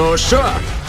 Ну що,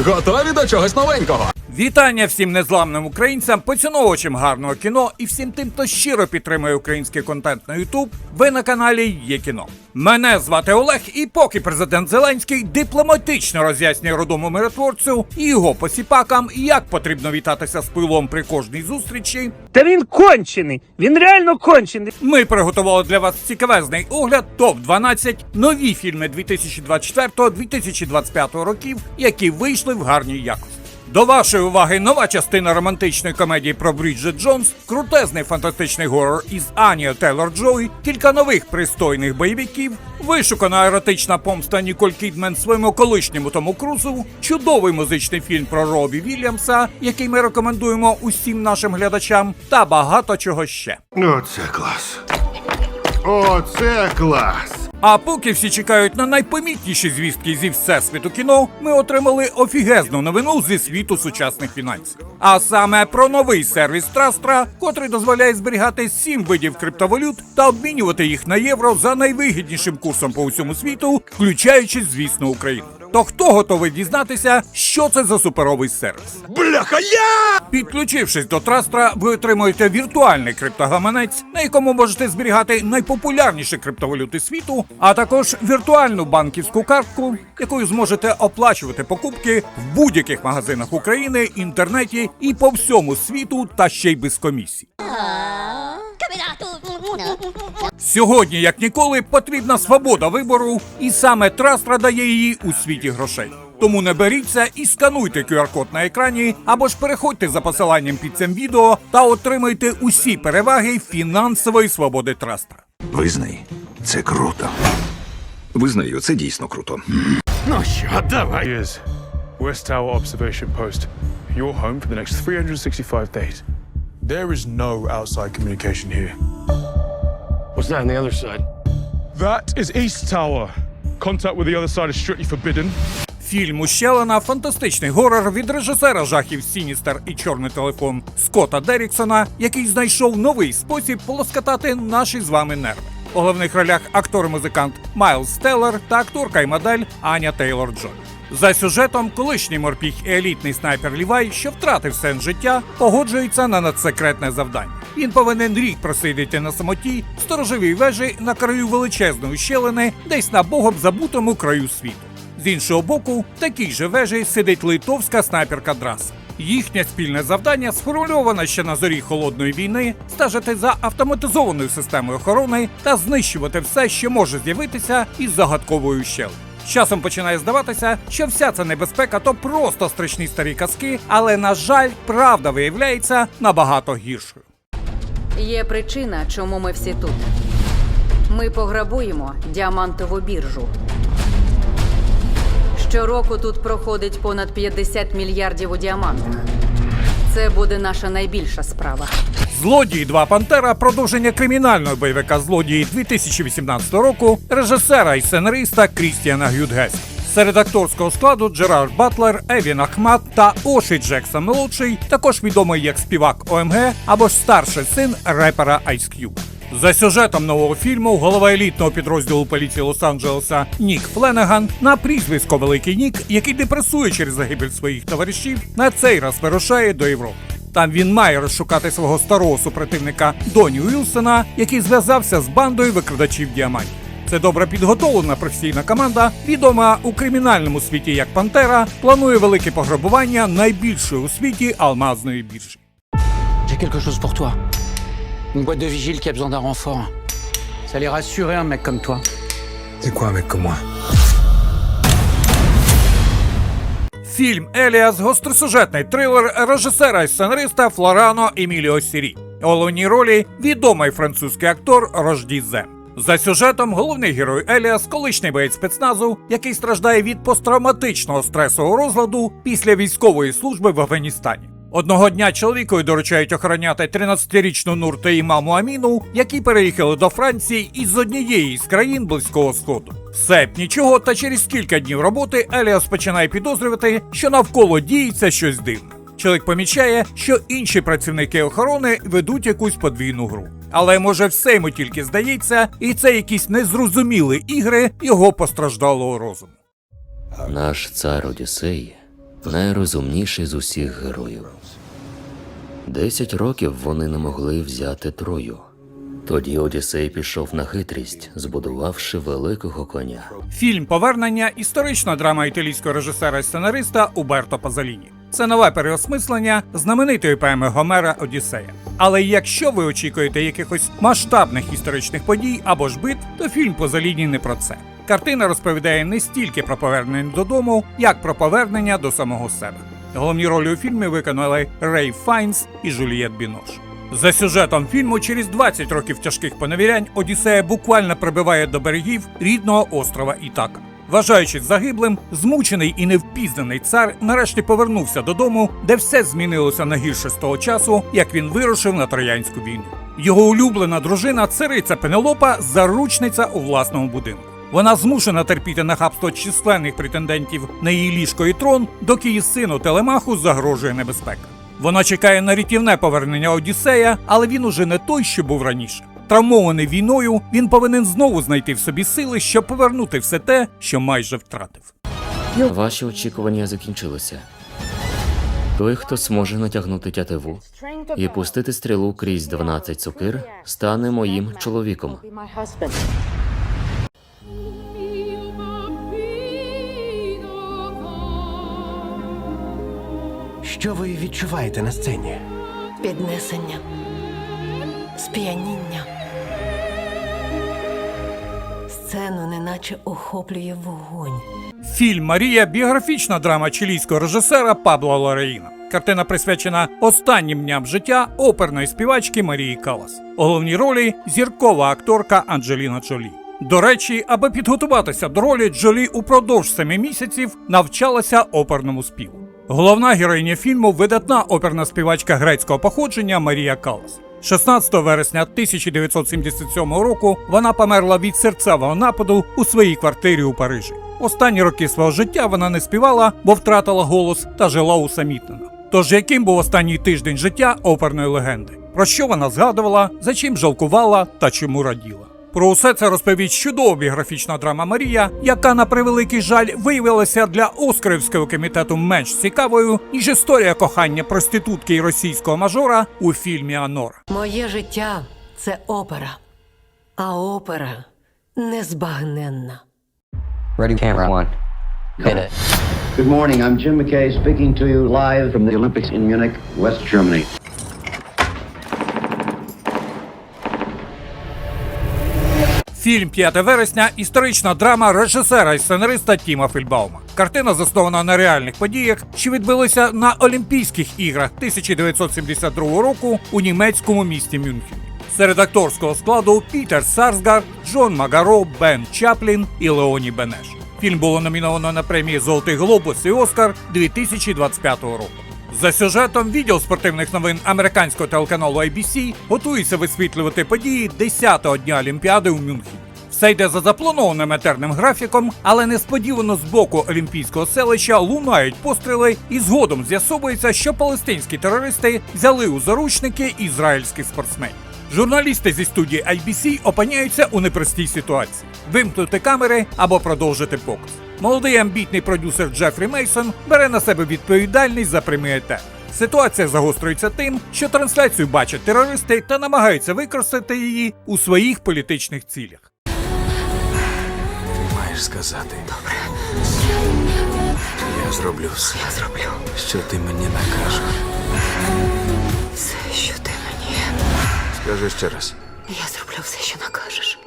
готові до чогось новенького? Вітання всім незламним українцям, поціновувачам гарного кіно і всім тим, хто щиро підтримує український контент на Ютуб. Ви на каналі Є кіно. Мене звати Олег, і поки президент Зеленський дипломатично роз'яснює родому миротворцю і його посіпакам, як потрібно вітатися з пилом при кожній зустрічі. Та він кончений! Він реально кончений! Ми приготували для вас цікавезний огляд топ 12 нові фільми 2024-2025 років, які вийшли в гарній якості. До вашої уваги нова частина романтичної комедії про Бріджит Джонс, крутезний фантастичний горор із Анією Тейлор Джой, кілька нових пристойних бойовиків, вишукана еротична помста Ніколь Кідмен своєму колишньому Тому Крузу, чудовий музичний фільм про Робі Вільямса, який ми рекомендуємо усім нашим глядачам, та багато чого ще. Оце клас. Оце клас. А поки всі чекають на найпомітніші звістки зі всесвіту кіно, ми отримали офігезну новину зі світу сучасних фінансів. А саме про новий сервіс Трастра, котрий дозволяє зберігати сім видів криптовалют та обмінювати їх на євро за найвигіднішим курсом по усьому світу, включаючи, звісно, Україну. То хто готовий дізнатися, що це за суперовий сервіс? Бляха, я! Підключившись до Трастра, ви отримуєте віртуальний криптогаманець, на якому можете зберігати найпопулярніші криптовалюти світу, а також віртуальну банківську картку, якою зможете оплачувати покупки в будь-яких магазинах України, інтернеті і по всьому світу, та ще й без комісій. Сьогодні, як ніколи, потрібна свобода вибору, і саме Трастра дає її у світі грошей. Тому не беріться і скануйте QR-код на екрані, або ж переходьте за посиланням під цим відео та отримайте усі переваги фінансової свободи Трастра. Визнай, це круто. Визнаю, це дійсно круто. Here's West Tower Observation Post. Your home for the next 365 days. There is no outside communication here. What's that on the other side? That is East Tower. Contact with the other side is strictly forbidden. Фільм Ущелина фантастичний горор від режисера жахів Сіністер і Чорний телефон Скотта Деріксона, який знайшов новий спосіб полоскатати наші з вами нерви. У головних ролях актор-музикант Майлз Стеллер та акторка і модель Аня Тейлор Джой. За сюжетом, колишній морпіг і елітний снайпер Лівай, що втратив сенс життя, погоджується на надсекретне завдання. Він повинен рік просидіти на самоті в сторожовій вежі на краю величезної щелини, десь на богом забутому краю світу. З іншого боку, в такій же вежі сидить литовська снайперка Драса. Їхнє спільне завдання сформульоване ще на зорі холодної війни стежити за автоматизованою системою охорони та знищувати все, що може з'явитися із загадковою щелиною. З Часом починає здаватися, що вся ця небезпека то просто страшні старі казки, але на жаль, правда виявляється набагато гіршою. Є причина, чому ми всі тут. Ми пограбуємо діамантову біржу. Щороку тут проходить понад 50 мільярдів у діамантах. Це буде наша найбільша справа. Злодії 2 Пантера продовження кримінального бойовика злодії 2018 року режисера і сценариста Крістіана Гюдгеса. Серед акторського складу Джерард Батлер, Евін Ахмат та Оші Джексон молодший, також відомий як співак ОМГ або ж старший син репера Ice Cube. За сюжетом нового фільму голова елітного підрозділу поліції Лос-Анджелеса Нік Фленеган на прізвисько Великий Нік, який депресує через загибель своїх товаришів, на цей раз вирушає до Європи. Там він має розшукати свого старого супротивника Доні Уілсона, який зв'язався з бандою викрадачів діамантів. Це добре підготовлена професійна команда, відома у кримінальному світі як Пантера, планує велике пограбування найбільшої у світі алмазної біржі. J'ai quelque chose pour toi. Une boîte de vigile qui a besoin d'un renfort. Ça allait rassurer un mec comme toi. C'est quoi un mec comme moi Фільм Еліас гостросюжетний трилер режисера і сценариста Флорано Еміліо Сірі. Головній ролі відомий французький актор Рожді Зем. За сюжетом головний герой Еліас колишній боєць спецназу, який страждає від посттравматичного стресового розладу після військової служби в Афганістані. Одного дня чоловікові доручають охороняти 13-річну Нур та її маму Аміну, які переїхали до Франції із однієї з країн Близького Сходу. Все б нічого, та через кілька днів роботи Еліас починає підозрювати, що навколо діється щось дивне. Чоловік помічає, що інші працівники охорони ведуть якусь подвійну гру. Але може все йому тільки здається, і це якісь незрозумілі ігри його постраждалого розуму. Наш цар Одіссей найрозумніший з усіх героїв. Десять років вони не могли взяти Трою. Тоді Одіссей пішов на хитрість, збудувавши великого коня. Фільм Повернення історична драма італійського режисера і сценариста Уберто Пазаліні. Це нове переосмислення знаменитої поеми Гомера Одіссея. Але якщо ви очікуєте якихось масштабних історичних подій або ж бит, то фільм Пазаліні не про це. Картина розповідає не стільки про повернення додому, як про повернення до самого себе. Головні ролі у фільмі виконали Рей Файнс і Жулієт Бінош. За сюжетом фільму, через 20 років тяжких поневірянь, Одіссея буквально прибиває до берегів рідного острова Ітака. Вважаючись загиблим, змучений і невпізнаний цар нарешті повернувся додому, де все змінилося на гірше з того часу, як він вирушив на Троянську війну. Його улюблена дружина, цариця Пенелопа, заручниця у власному будинку. Вона змушена терпіти нахабство численних претендентів на її ліжко і трон, доки її сину Телемаху загрожує небезпека. Вона чекає на рятівне повернення Одіссея, але він уже не той, що був раніше. Травмований війною, він повинен знову знайти в собі сили, щоб повернути все те, що майже втратив. Ваші очікування закінчилися. Той, хто зможе натягнути тятиву і пустити стрілу крізь 12 цукир, стане моїм чоловіком. Що ви відчуваєте на сцені? Піднесення, сп'яніння. Сцену неначе охоплює вогонь. Фільм Марія біографічна драма чилійського режисера Пабло Лореїна. Картина присвячена останнім дням життя оперної співачки Марії Калас. У головній ролі зіркова акторка Анджеліна Джолі. До речі, аби підготуватися до ролі, Джолі упродовж семи місяців навчалася оперному співу. Головна героїня фільму видатна оперна співачка грецького походження Марія Калас. 16 вересня 1977 року вона померла від серцевого нападу у своїй квартирі у Парижі. Останні роки свого життя вона не співала, бо втратила голос та жила усамітнено. Тож яким був останній тиждень життя оперної легенди? Про що вона згадувала, за чим жалкувала та чому раділа? Про усе це розповість чудова біографічна драма Марія, яка на превеликий жаль виявилася для Оскарівського комітету менш цікавою, ніж історія кохання проститутки і російського мажора у фільмі Анора. Моє життя це опера, а опера незбагненна. Ready, camera one. Hit it. Good morning. I'm Jim McKay speaking to you live from the Olympics in Munich, West Germany. Фільм «5 вересня історична драма режисера і сценариста Тіма Фільбаума. Картина заснована на реальних подіях, що відбулися на Олімпійських іграх 1972 року у німецькому місті Мюнхені. Серед акторського складу Пітер Сарсгард, Джон Магаро, Бен Чаплін і Леоні Бенеш. Фільм було номіновано на премії Золотий Глобус і Оскар 2025 року. За сюжетом відділ спортивних новин американського телеканалу ABC готується висвітлювати події 10-го дня Олімпіади у Мюнхені. Все йде за запланованим етерним графіком, але несподівано з боку олімпійського селища лунають постріли, і згодом з'ясовується, що палестинські терористи взяли у заручники ізраїльських спортсменів. Журналісти зі студії IBC опиняються у непростій ситуації: вимкнути камери або продовжити показ. Молодий амбітний продюсер Джефрі Мейсон бере на себе відповідальність за прямий етер. Ситуація загострюється тим, що трансляцію бачать терористи та намагаються використати її у своїх політичних цілях. Ти маєш сказати. Добре. Я зроблю все. Я зроблю. Що ти мені накажеш. Все, що ти. Скажи ще раз. Я зроблю все, що накажеш.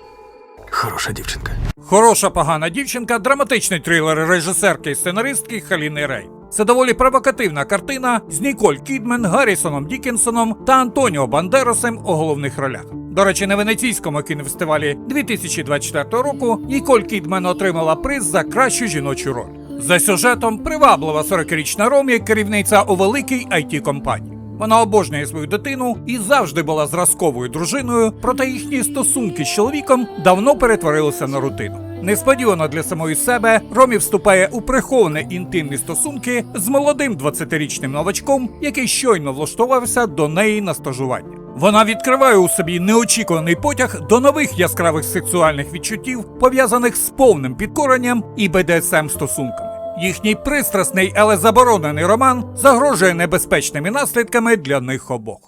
Хороша дівчинка. Хороша погана дівчинка драматичний трилер режисерки і сценаристки Халіни Рей. Це доволі провокативна картина з Ніколь Кідмен, Гаррісоном Дікінсоном та Антоніо Бандеросом у головних ролях. До речі, на венеційському кінофестивалі 2024 року Ніколь Кідмен отримала приз за кращу жіночу роль. За сюжетом приваблива 40-річна Ромі, керівниця у великій it компанії Вона обожнює свою дитину і завжди була зразковою дружиною, проте їхні стосунки з чоловіком давно перетворилися на рутину. Несподівано для самої себе Ромі вступає у приховані інтимні стосунки з молодим 20-річним новачком, який щойно влаштувався до неї на стажування. Вона відкриває у собі неочікуваний потяг до нових яскравих сексуальних відчуттів, пов'язаних з повним підкоренням і БДСМ стосунками. Їхній пристрасний, але заборонений роман загрожує небезпечними наслідками для них обох.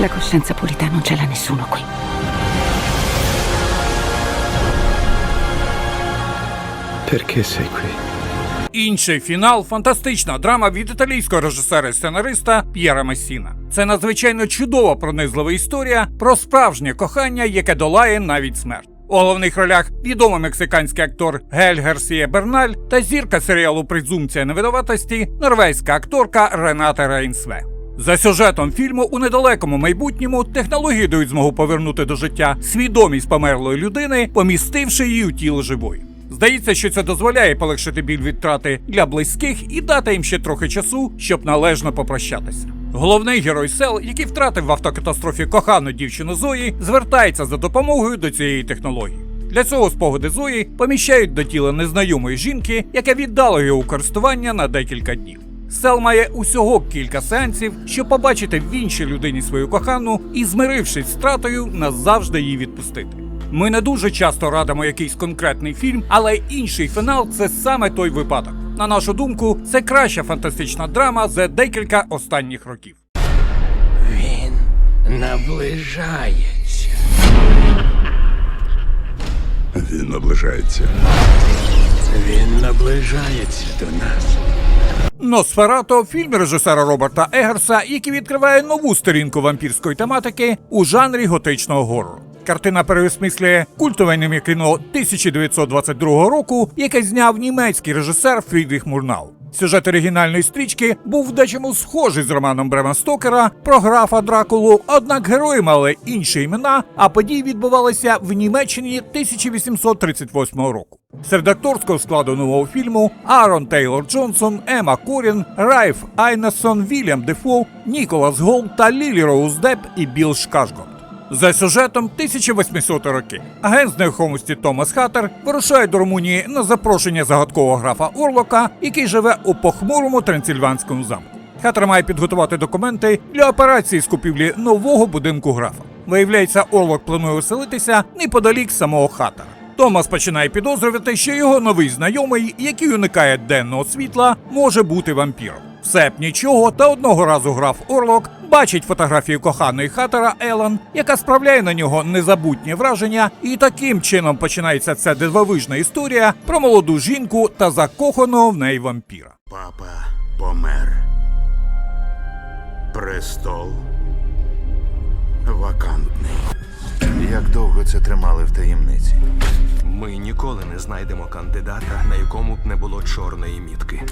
La coscienza pulita non ce l'ha nessuno qui. Perché sei qui? Інший фінал фантастична драма від італійського режисера і сценариста П'єра Месіна. Це надзвичайно чудова пронизлива історія про справжнє кохання, яке долає навіть смерть. У головних ролях відомий мексиканський актор Гель Гарсія Берналь та зірка серіалу Презумпція невидоватості норвезька акторка Рената Рейнсве. За сюжетом фільму у недалекому майбутньому технології дають змогу повернути до життя свідомість померлої людини, помістивши її у тіло живої. Здається, що це дозволяє полегшити біль від втрати для близьких і дати їм ще трохи часу, щоб належно попрощатися. Головний герой сел, який втратив в автокатастрофі кохану дівчину Зої, звертається за допомогою до цієї технології. Для цього спогади Зої поміщають до тіла незнайомої жінки, яка віддала його у користування на декілька днів. Сел має усього кілька сеансів, щоб побачити в іншій людині свою кохану і, змирившись з втратою, назавжди її відпустити. Ми не дуже часто радимо якийсь конкретний фільм, але інший фінал це саме той випадок. На нашу думку, це краща фантастична драма за декілька останніх років. Він наближається. Він наближається. Він наближається до нас. Носферато фільм режисера Роберта Егерса, який відкриває нову сторінку вампірської тематики у жанрі готичного горору. Картина переосмислює культове німі кіно 1922 року, яке зняв німецький режисер Фрідріх Мурнау. Сюжет оригінальної стрічки був дечому схожий з романом Брема Стокера про графа Дракулу, однак герої мали інші імена, а події відбувалися в Німеччині 1838 року. Серед акторського складу нового фільму Аарон Тейлор Джонсон, Ема Корін, Райф Айнесон, Вільям Дефо, Ніколас Гол та Лілі Роуз Депп і Білл Шкашгорд. За сюжетом 1800 роки агент з нерухомості Томас Хаттер вирушає до Румунії на запрошення загадкового графа Орлока, який живе у похмурому трансильванському замку. Хаттер має підготувати документи для операції з купівлі нового будинку графа. Виявляється, Орлок планує оселитися неподалік самого Хаттера. Томас починає підозрювати, що його новий знайомий, який уникає денного світла, може бути вампіром. Все б нічого, та одного разу граф Орлок бачить фотографію коханої хатера Елан, яка справляє на нього незабутнє враження, і таким чином починається ця дивовижна історія про молоду жінку та закоханого в неї вампіра. Папа помер. Престол вакантний. Як довго це тримали в таємниці? Ми ніколи не знайдемо кандидата, на якому б не було чорної мітки.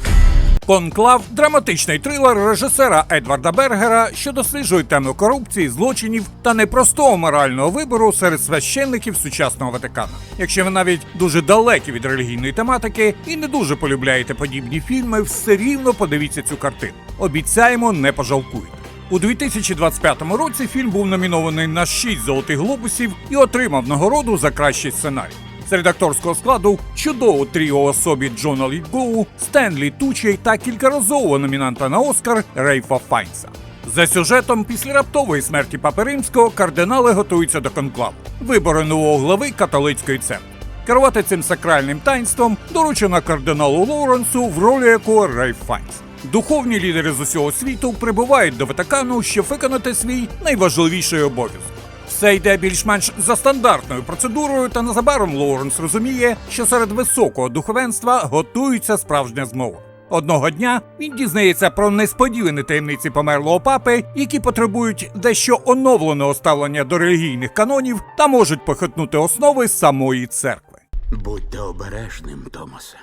Конклав драматичний трилер режисера Едварда Бергера, що досліджує тему корупції, злочинів та непростого морального вибору серед священників сучасного Ватикана. Якщо ви навіть дуже далекі від релігійної тематики і не дуже полюбляєте подібні фільми, все рівно подивіться цю картину. Обіцяємо, не пожалкуєте. У 2025 році фільм був номінований на 6 золотих глобусів і отримав нагороду за кращий сценарій. Серед акторського складу чудово тріо особі Джона Літгоу, Стенлі Тучей та кількаразового номінанта на Оскар Рейфа Файнса. За сюжетом, після раптової смерті Папи Римського кардинали готуються до конклаву вибори нового глави католицької церкви. Керувати цим сакральним таїнством доручено кардиналу Лоуренсу, в ролі якого Рейф Файнс. Духовні лідери з усього світу прибувають до Ватикану, щоб виконати свій найважливіший обов'язок. Все йде більш-менш за стандартною процедурою, та незабаром Лоуренс розуміє, що серед високого духовенства готується справжня змова. Одного дня він дізнається про несподівані таємниці померлого папи, які потребують дещо оновленого ставлення до релігійних канонів та можуть похитнути основи самої церкви. Будьте обережним, Томасе.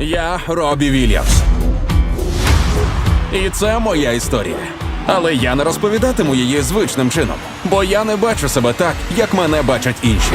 Я Робі Вільямс. І це моя історія. Але я не розповідатиму її звичним чином, бо я не бачу себе так, як мене бачать інші.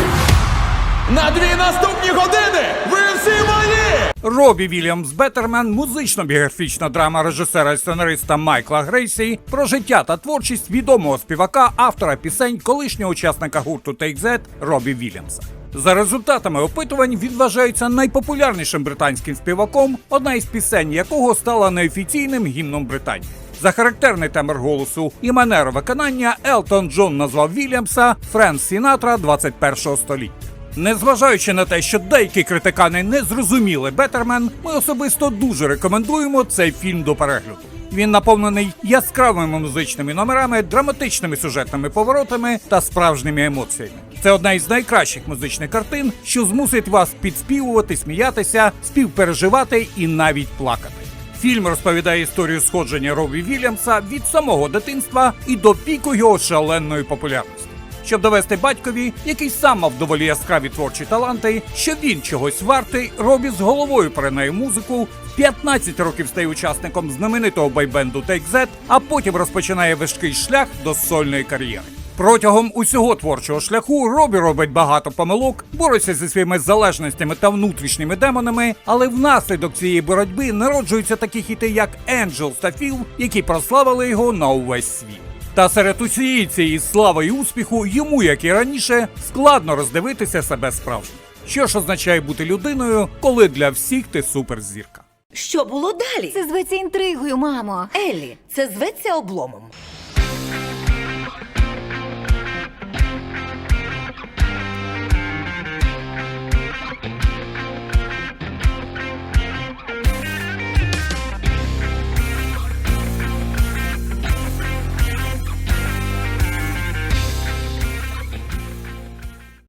На дві наступні години ви всі мої! Робі Вільямс Беттермен музично-біографічна драма режисера і сценариста Майкла Грейсі про життя та творчість відомого співака, автора пісень, колишнього учасника гурту Take That Робі Вільямса. За результатами опитувань він вважається найпопулярнішим британським співаком, одна із пісень якого стала неофіційним гімном Британії. За характерний тембр голосу і манеру виконання Елтон Джон назвав Вільямса Френк Сінатра 21-го століття. Незважаючи на те, що деякі критикани не зрозуміли Бетермен, ми особисто дуже рекомендуємо цей фільм до перегляду. Він наповнений яскравими музичними номерами, драматичними сюжетними поворотами та справжніми емоціями. Це одна із найкращих музичних картин, що змусить вас підспівувати, сміятися, співпереживати і навіть плакати. Фільм розповідає історію сходження Робі Вільямса від самого дитинства і до піку його шаленої популярності. Щоб довести батькові, який сам мав доволі яскраві творчі таланти, що він чогось вартий, Робі з головою перенає музику, 15 років стає учасником знаменитого байбенду Take That, а потім розпочинає важкий шлях до сольної кар'єри. Протягом усього творчого шляху Робі робить багато помилок, бореться зі своїми залежностями та внутрішніми демонами, але внаслідок цієї боротьби народжуються такі хіти, як Angels та Feel, які прославили його на увесь світ. Та серед усієї цієї слави і успіху йому, як і раніше, складно роздивитися себе справжнім. Що ж означає бути людиною, коли для всіх ти суперзірка? Що було далі? Це зветься інтригою, мамо. Еллі, це зветься обломом.